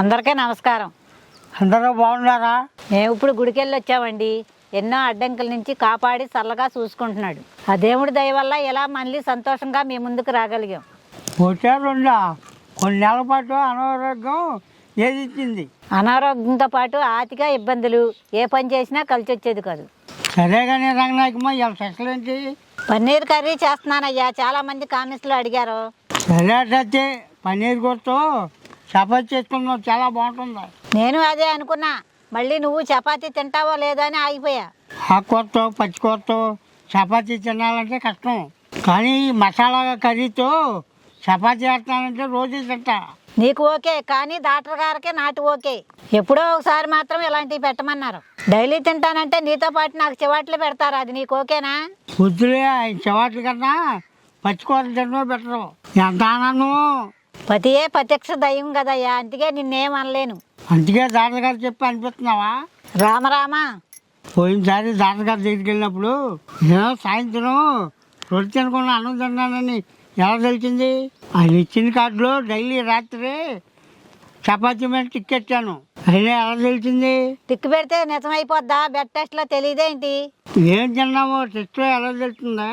అందరికీ నమస్కారం. అందరూ బాగున్నారా? మేము ఇప్పుడు గుడికి వెళ్ళి వచ్చామండి. ఎన్నో అడ్డంకుల నుంచి కాపాడి చల్లగా చూసుకుంటున్నాడు. ఆ దేవుడి దయ వల్ల ఇలా మళ్ళీ సంతోషంగా మీ ముందుకు రాగలిగాం. వచ్చే రెండా కొన్ని నెలల పాటు అనారోగ్యం ఏది ఇచ్చింది అనారోగ్యంతో పాటు ఆతిగా ఇబ్బందులు ఏ పని చేసినా కలిసి వచ్చేది కాదు. సరే కానీ రంగనాయకమ్మ ఇలా స్పెషల్ ఏంటి? పన్నీర్ కర్రీ చేస్తున్నానయ్యా. చాలా మంది కామెంట్స్లో అడిగారు. సరే అయితే పన్నీర్ కొడుతూ చపాతి చేసుకున్నావు చాలా బాగుంటుంది. నేను అదే అనుకున్నా. మళ్ళీ నువ్వు చపాతీ తింటావో లేదో అని ఆగిపోయా. ఆకుకూరతో పచ్చికూరతో చపాతీ తినాలంటే కష్టం. కానీ మసాలా కర్రీతో చపాతీ చేస్తానంటే రోజు తింటా. నీకు ఓకే కానీ డాక్టర్ గారికి నాటు ఓకే. ఎప్పుడో ఒకసారి మాత్రం ఇలాంటివి పెట్టమన్నారు. డైలీ తింటానంటే నీతో పాటు నాకు చివాట్లు పెడతారు అది నీకు ఓకేనా? వద్దులే ఆయన చవాట్ల కన్నా పచ్చికూర తినడం బెటరు. ఎంత ఆనందం! పతియే ప్రత్యక్ష దయ్యం కదయ్యా. అందుకే నిన్నేం అనలేను. అందుకే గారు చెప్పి అనిపిస్తున్నావా? రామరామ పోయినసారి గారి దగ్గరికి వెళ్ళినప్పుడు నేను సాయంత్రం రొట్టె తినకుండా అన్నం తిన్నానని ఎలా తెలిసింది? ఆయన ఇచ్చిన కార్డులో డైలీ రాత్రి చపాతీ మీద టిక్కెట్టాను అయినా ఎలా తెలిసింది? టిక్కు పెడితే నిజమైపోద్దా? బెడ్ టెస్ట్లో తెలియదేంటి ఏం తిన్నామో టెస్ట్లో ఎలా తెలుస్తుందా?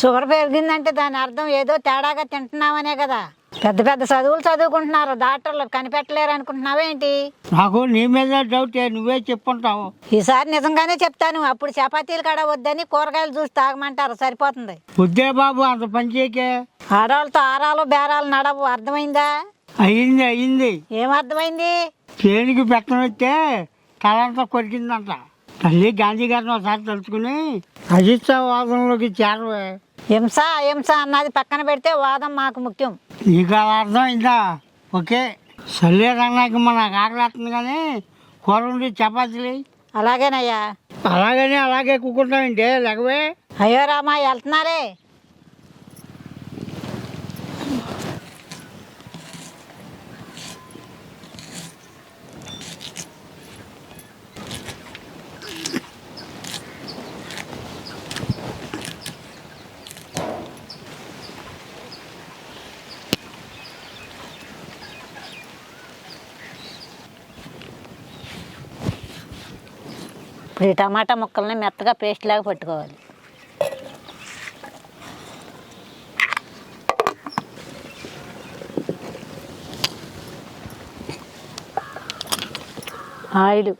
షుగర్ పెరిగిందంటే దాని అర్థం ఏదో తేడాగా తింటున్నావనే కదా. పెద్ద పెద్ద చదువులు చదువుకుంటున్నారు. డాక్టర్లు కనిపెట్టలేరు అనుకుంటున్నావేంటి నాకు నీ మీద డౌట్ నువ్వే చెప్పుంటావు. ఈసారి నిజంగానే చెప్తాను. అప్పుడు చపాతీలు కాడ వద్దని కూరగాయలు చూసి తాగమంటారు. సరిపోతుంది. బుద్ధే బాబు అంత పని చేయకే. ఆడవాళ్ళతో ఆరాలు బేరాలు నడవు. అర్థమైందా? అయ్యింది అయ్యింది ఏం అర్థమైంది? చేనికి పెట్టనొస్తే తలంతా కొరికిందంట. తల్లి గాంధీ గారిని ఒకసారి తలుచుకుని అజిత్సా వాదంలోకి చేరవే. హింస హింస అన్నది పక్కన పెడితే వాదం మాకు ముఖ్యం. నీకు అలా అర్థమైందా? ఓకే. సర్లే రంగాకి నాకు ఆకలేస్తుంది కానీ కూర ఉండి చపాతీలు అలాగేనయ్యా. అలాగనే అలాగే కూకుంటామంటే లేకవే అయ్యో రామా వెళ్తున్నారే. ఈ టమాటా ముక్కల్ని మెత్తగా పేస్ట్ లాగా పట్టుకోవాలి. ఆయిల్.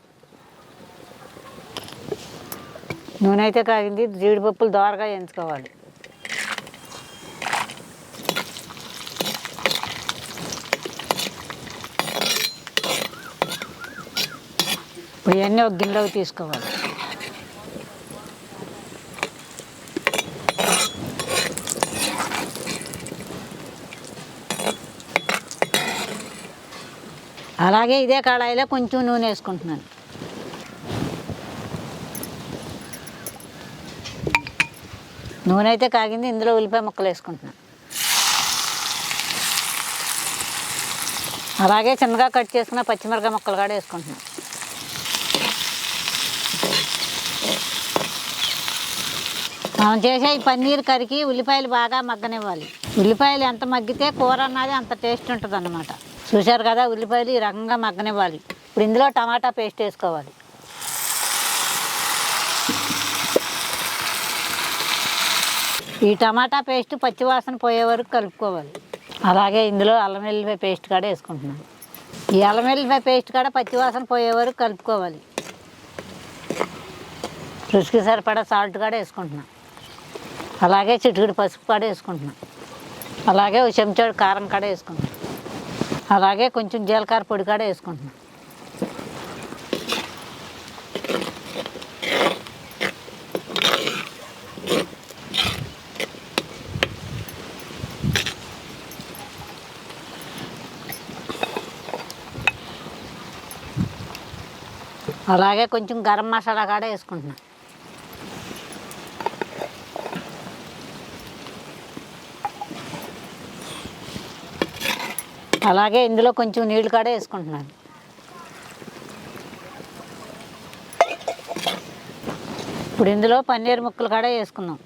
నూనె అయితే కాగింది జీడిపప్పులు దోరగా ఎంచుకోవాలి. ఇవన్నీ ఒక గిన్నెలోకి తీసుకోవాలి. అలాగే ఇదే కళాయిలో కొంచెం నూనె వేసుకుంటున్నాను. నూనె అయితే కాగింది ఇందులో ఉల్లిపాయ ముక్కలు వేసుకుంటున్నాను. అలాగే చిన్నగా కట్ చేసుకున్న పచ్చిమిరకాయ ముక్కలు కూడా వేసుకుంటున్నాను. మనం చేసే ఈ పన్నీర్ కరికి ఉల్లిపాయలు బాగా మగ్గనివ్వాలి. ఉల్లిపాయలు ఎంత మగ్గితే కూర అన్నది అంత టేస్ట్ ఉంటుంది అన్నమాట చూశారు కదా ఉల్లిపాయలు ఈ రకంగా మగ్గనివ్వాలి. ఇప్పుడు ఇందులో టమాటా పేస్ట్ వేసుకోవాలి. ఈ టమాటా పేస్ట్ పచ్చివాసన పోయే వరకు కలుపుకోవాలి. అలాగే ఇందులో అల్లం వెల్లిపాయ పేస్ట్ కూడా వేసుకుంటున్నాను ఈ అల్లం వెల్లిపాయ పేస్ట్ కూడా పచ్చివాసన పోయే వరకు కలుపుకోవాలి. రుచికి సరిపడా సాల్ట్ కూడా వేసుకుంటున్నాను అలాగే చిటికిడి పసుపు కూడా వేసుకుంటున్నాను అలాగే ఒక చెంచాడు కారం కూడా వేసుకుంటున్నాం. అలాగే కొంచెం జీలకర్ర పొడి కూడా వేసుకుంటున్నాం. అలాగే కొంచెం గరం మసాలా కూడా వేసుకుంటున్నాం. అలాగే ఇందులో కొంచెం నీళ్ళు కూడా వేసుకుంటున్నాను. ఇప్పుడు ఇందులో పన్నీర్ ముక్కలు కూడా వేసుకుందాం.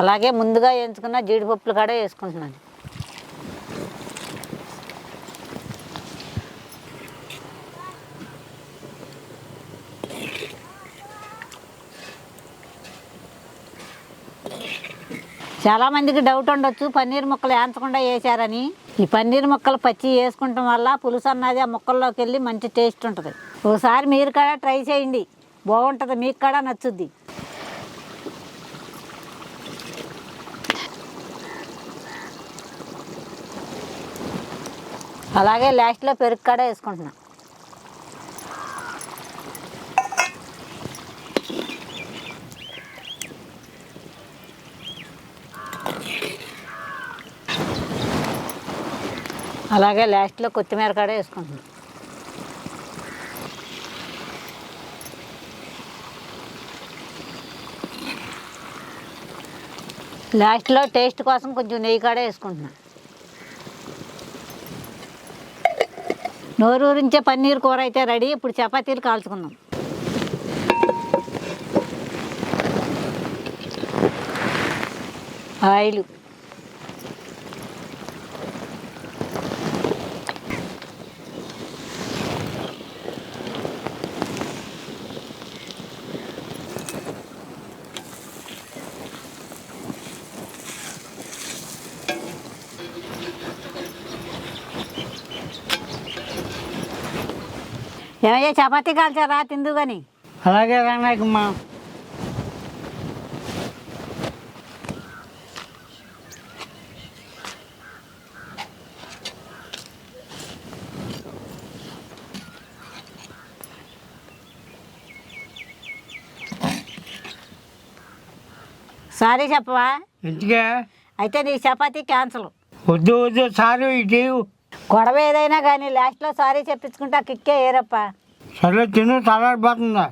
అలాగే ముందుగా ఎంచుకున్న జీడిపప్పులు కూడా వేసుకుంటున్నాను. చాలా మందికి డౌట్ ఉండొచ్చు. పన్నీర్ ముక్కలు వేయించకుండా వేసారని ఈ పన్నీర్ ముక్కలు పచ్చి వేసుకుంటాం వల్ల పులుసు అన్నది ఆ ముక్కల్లోకి వెళ్ళి మంచి టేస్ట్ ఉంటుంది. ఒకసారి మీరు కూడా ట్రై చేయండి. బాగుంటుంది. మీకు కూడా నచ్చుద్ది. అలాగే లాస్ట్లో పెరుగు కూడా వేసుకుంటున్నా. అలాగే లాస్ట్లో కొత్తిమీర కూడా వేసుకుంటున్నాం. లాస్ట్లో టేస్ట్ కోసం కొంచెం నెయ్యి కూడా వేసుకుంటున్నాం. నోరూరించే పన్నీర్ కూర అయితే రెడీ ఇప్పుడు చపాతీలు కాల్చుకుందాం. ఆయిలు. ఏమయ్యా చపాతీ కాల్చారా తిందు కానీ అలాగే రానాయకమ్మా సారీ చెప్పవా? ఇంటికే అయితే నీ చపాతీ క్యాన్సల్. వద్దు వద్దు సారు ఇటు గొడవ ఏదైనా కానీ లాస్ట్లో సారీ చెప్పించుకుంటే ఆ కిక్కే ఏరప్ప సరే తిను తలాడిపోతుందా